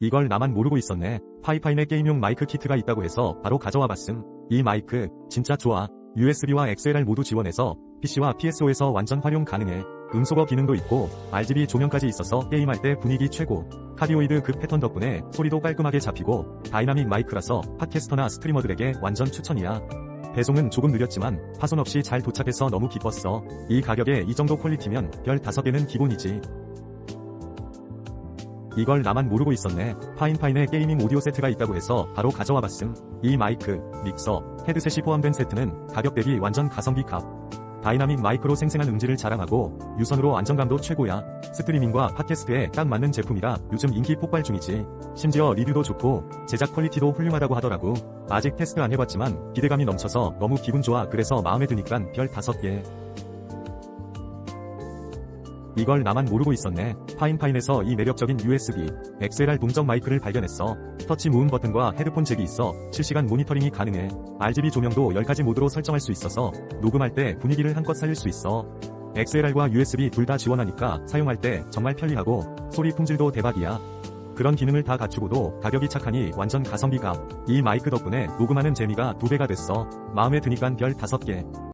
이걸 나만 모르고 있었네. 파이파인에 게임용 마이크 키트가 있다고 해서 바로 가져와 봤음. 이 마이크 진짜 좋아. USB와 XLR 모두 지원해서 PC와 PSO에서 완전 활용 가능해. 음소거 기능도 있고 RGB 조명까지 있어서 게임할 때 분위기 최고. 카디오이드 급 패턴 덕분에 소리도 깔끔하게 잡히고 다이나믹 마이크라서 팟캐스터나 스트리머들에게 완전 추천이야. 배송은 조금 느렸지만 파손 없이 잘 도착해서 너무 기뻤어. 이 가격에 이 정도 퀄리티면 별 5개는 기본이지. 이걸 나만 모르고 있었네. 파인파인에 게이밍 오디오 세트가 있다고 해서 바로 가져와 봤음. 이 마이크, 믹서, 헤드셋이 포함된 세트는 가격 대비 완전 가성비 값. 다이나믹 마이크로 생생한 음질을 자랑하고 유선으로 안정감도 최고야. 스트리밍과 팟캐스트에 딱 맞는 제품이라 요즘 인기 폭발 중이지. 심지어 리뷰도 좋고 제작 퀄리티도 훌륭하다고 하더라고. 아직 테스트 안 해봤지만 기대감이 넘쳐서 너무 기분 좋아. 그래서 마음에 드니깐 별 5개. 이걸 나만 모르고 있었네. 파인파인에서 이 매력적인 USB, XLR 동적 마이크를 발견했어. 터치 무음 버튼과 헤드폰 잭이 있어 실시간 모니터링이 가능해. RGB 조명도 10가지 모드로 설정할 수 있어서 녹음할 때 분위기를 한껏 살릴 수 있어. XLR과 USB 둘 다 지원하니까 사용할 때 정말 편리하고 소리 품질도 대박이야. 그런 기능을 다 갖추고도 가격이 착하니 완전 가성비가. 이 마이크 덕분에 녹음하는 재미가 두 배가 됐어. 마음에 드니깐 별 5개.